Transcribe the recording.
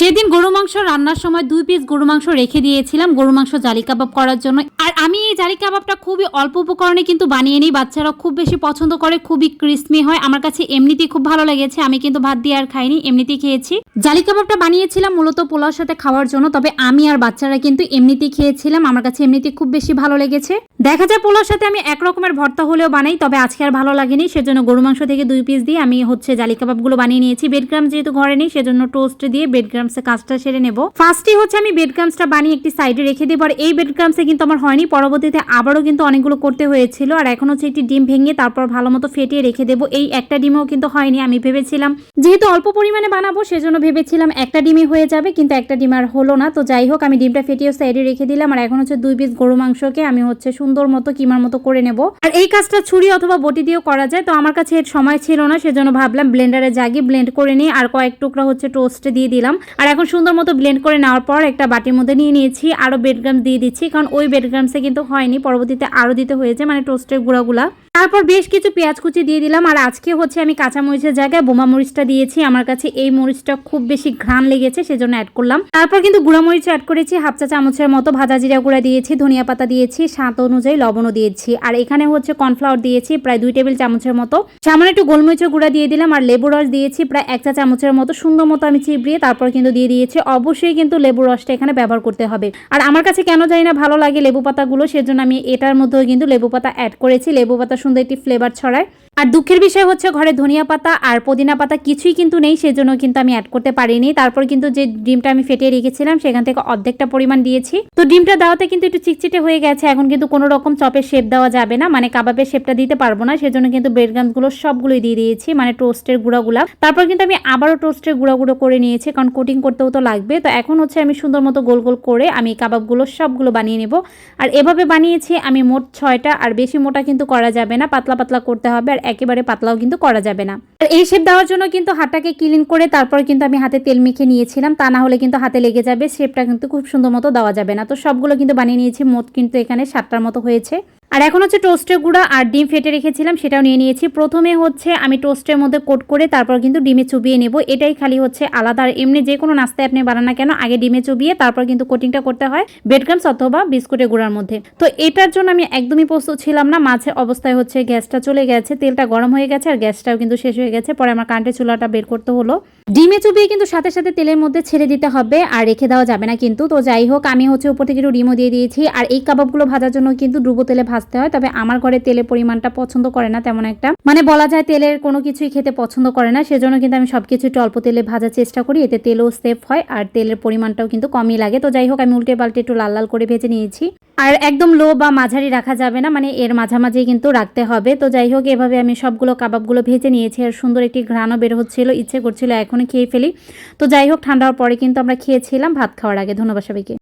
সেদিন গরু মাংস রান্নার সময় দুই পিস গরু মাংস রেখে দিয়েছিলাম, গরু মাংস জালি কাবাব করার জন্য। আর আমি এই জালি কাবাবটা খুবই অল্প উপকরণে কিন্তু বানিয়ে নিই বাচ্চারা খুব বেশি পছন্দ করে, খুবই ক্রিস্পি হয়। আমার কাছে এমনিতেই খুব ভালো লেগেছে, আমি কিন্তু ভাত দিয়ে আর খাইনি, এমনিতেই খেয়েছি। জালি কাবাবটা বানিয়েছিলাম মূলত পোলাওর সাথে খাওয়ার জন্য, তবে আমি আর বাচ্চারা কিন্তু এমনিতেই খেয়েছিলাম, আমার কাছে এমনিতেই খুব বেশি ভালো লেগেছে। দেখা যায় পোলাওর সাথে আমি এক রকমের ভর্তা হলেও বানাই, তবে আজকে আর ভালো লাগেনি, সেজন্য গরু মাংস থেকে দুই পিস দিয়ে আমি হচ্ছে জালি কাবাবগুলো বানিয়ে নিয়েছি। বেড গ্রাম যেহেতু ঘরে নেই, সেজন্য টোস্ট দিয়ে বেড গ্রামসে কাজটা সেরে নেব। ফার্স্টে হচ্ছে আমি বেড গ্রামসটা বানিয়ে একটি সাইডে রেখে দেবো, আর এই বেড গ্রামসে কিন্তু আমার হয়নি, পরবর্তীতে আবারও কিন্তু অনেকগুলো করতে হয়েছিল, আর এখন হচ্ছে একটি ডিম ভেঙে তারপর ভালো মতো ফেটিয়ে রেখে দেবো, এই একটা ডিমও কিন্তু হয়নি, আমি ভেবেছিলাম। যেহেতু অল্প পরিমাণে বানাবো, সেজন্য ভেবেছিলাম একটা ডিমই হয়ে যাবে, কিন্তু একটা ডিম আর হলো না, তো যাই হোক, আমি ডিমটা ফেটিয়ে সাইডে রেখে দিলাম, আর এখন হচ্ছে দুই পিস গরু মাংসকে আমি হচ্ছে সুন্দর মতো কিমার মতো করে নেব। আর এই কাজটা ছুরি অথবা বটি দিয়েও করা যায়, তো আমার কাছে এর সময় ছিল না, সেজন্য ভাবলাম ব্লেন্ডারে জাগিয়ে ব্লেন্ড করে নিই, আর কয়েক টুকরা হচ্ছে টোস্টে দিয়ে দিলাম। আর এখন সুন্দর মতো ব্লেন্ড করে নেওয়ার পর একটা বাটির মধ্যে নিয়ে নিয়েছি, আরও বেডগ্রাম দিয়ে দিচ্ছি, কারণ ওই বেডগ্রামসে কিন্তু হয়নি, পরবর্তীতে আরও দিতে হয়েছে মানে টোস্টের গুঁড়াগুলা। তারপর বেশ কিছু পেঁয়াজ কুচি দিয়ে দিলাম, আর আজকে হচ্ছে আমি কাঁচা মরিচের জায়গায় বোমা মরিচটা দিয়েছি। আমার কাছে এই মরিচটা খুব বেশি ঘ্রাণ লেগেছে, সেজন্য অ্যাড করলাম। তারপর কিন্তু গুঁড়া মরিচ অ্যাড করেছি, হাফ চা চামচের মতো ভাজা জিরা গুঁড়া দিয়েছি, ধনিয়া পাতা দিয়েছি, স্বাদ অনুযায়ী লবণও দিয়েছি। আর এখানে হচ্ছে কর্নফ্লাওয়ার দিয়েছি, প্রায় দুই টেবিল চামচের মতো। সামান্য একটু গোলমরিচের গুঁড়া দিয়ে দিলাম, আর লেবু রস দিয়েছি, প্রায় এক চা চামচের মতো। সুন্দর মতো আমি চিবড়িয়ে তারপর কিন্তু দিয়ে দিয়েছি। অবশ্যই কিন্তু লেবু রসটা এখানে ব্যবহার করতে হবে। আর আমার কাছে কেন জানি না ভালো লাগে লেবু পাতাগুলো, সেজন্য আমি এটার মধ্যেও কিন্তু লেবু পাতা অ্যাড করেছি। লেবু পাতা সুন্দর একটি ফ্লেভার ছড়ায়। আর দুঃখের বিষয় হচ্ছে ঘরে ধনিয়া পাতা আর পুদিনা পাতা কিছুই কিন্তু নেই, সেজন্য কিন্তু আমি অ্যাড করতে পারিনি। তারপর কিন্তু যে ডিমটা আমি ফেটিয়ে রেখেছিলাম, সেখান থেকে অর্ধেকটা পরিমাণ দিয়েছি। তো ডিমটা দেওয়াতে কিন্তু একটু চিকচিটে হয়ে গেছে, এখন কিন্তু কোনো রকম চপের শেপ দেওয়া যাবে না মানে কাবাবের শেপটা দিতে পারব না, সেজন্য কিন্তু ব্রেডগ্রামগুলো সবগুলোই দিয়ে দিয়েছি মানে টোস্টের গুঁড়াগুলা। তারপর কিন্তু আমি আবারও টোস্টের গুঁড়াগুলো করে নিয়েছি, কারণ কোটিং করতেও তো লাগবে। তো এখন হচ্ছে আমি সুন্দর মতো গোল গোল করে আমি কাবাবগুলো সবগুলো বানিয়ে নেব। আর এভাবে বানিয়েছি, আমি মোট ছয়টা, আর বেশি মোটা কিন্তু করা যাবে না, পাতলা পাতলা করতে হবে। আর একেবারে পাতলাও কিন্তু করা যাবে না। এই শেপ দেওয়ার জন্য কিন্তু হাতটাকে ক্লিন করে তারপর কিন্তু আমি হাতে তেল মেখে নিয়েছিলাম। তা না হলে কিন্তু হাতে লেগে যাবে। শেপটা কিন্তু খুব সুন্দর মতো দেওয়া যাবে না। তো সবগুলো কিন্তু বানিয়ে নিয়েছি। মোট কিন্তু এখানে সাতটার মতো হয়েছে। আর এখন হচ্ছে টোস্টের গুঁড়া আর ডিম ফেটে রেখেছিলাম, সেটাও নিয়ে নিয়েছি। প্রথমে হচ্ছে আমি টোস্টের মধ্যে কোট করে তারপর কিন্তু ডিমে চুবিয়ে নেব। এটাই খালি হচ্ছে আলাদা। আর এমনি যে কোনো নাস্তায় আপনি বানান না কেন, আগে ডিমে চুবিয়ে তারপর কিন্তু কোটিংটা করতে হয় বেডগ্রামস অথবা বিস্কুটের গুঁড়ার মধ্যে। তো এটার জন্য আমি একদমই প্রস্তুত ছিলাম না। মাঝে অবস্থায় হচ্ছে গ্যাসটা চলে গেছে, তেলটা গরম হয়ে গেছে আর গ্যাসটাও কিন্তু শেষ হয়ে গেছে। পরে আমার কারেন্টের চুলাটা বের করতে হলো। ডিমে চুবিয়ে কিন্তু সাথে সাথে তেলের মধ্যে ছেড়ে দিতে হবে আর রেখে দেওয়া যাবে না কিন্তু। তো যাই হোক, আমি হচ্ছে উপর থেকে একটু ডিমও দিয়ে দিয়েছি। আর এই কাবাবগুলো ভাজার জন্য কিন্তু ডুবো তেলে ভাজতে হয়, তবে আমার ঘরে তেলের পরিমাণটা পছন্দ করে না তেমন একটা। মানে বলা যায় তেলের কোনো কিছুই খেতে পছন্দ করে না, সেজন্য কিন্তু আমি সবকিছু একটু অল্প তেলে ভাজার চেষ্টা করি, এতে তেলও সেফ হয় আর তেলের পরিমাণটাও কিন্তু কমই লাগে। তো যাই হোক, আমি উল্টে পাল্টে একটু লাল লাল করে ভেজে নিয়েছি। আর একদম লো বা মাঝারি রাখা যাবে না মানে এর মাঝামাঝি কিন্তু রাখতে হবে। তো যাই হোক, এভাবে আমি সবগুলো কাবাবগুলো ভেজে নিয়েছি আর সুন্দর একটি ঘ্রাণও বের হচ্ছিল, ইচ্ছে করছিল এখনই খেয়ে ফেলি। তো যাই হোক, ঠান্ডা হওয়ার পরে কিন্তু আমরা খেয়েছিলাম ভাত খাওয়ার আগে। ধন্যবাদ সবাইকে।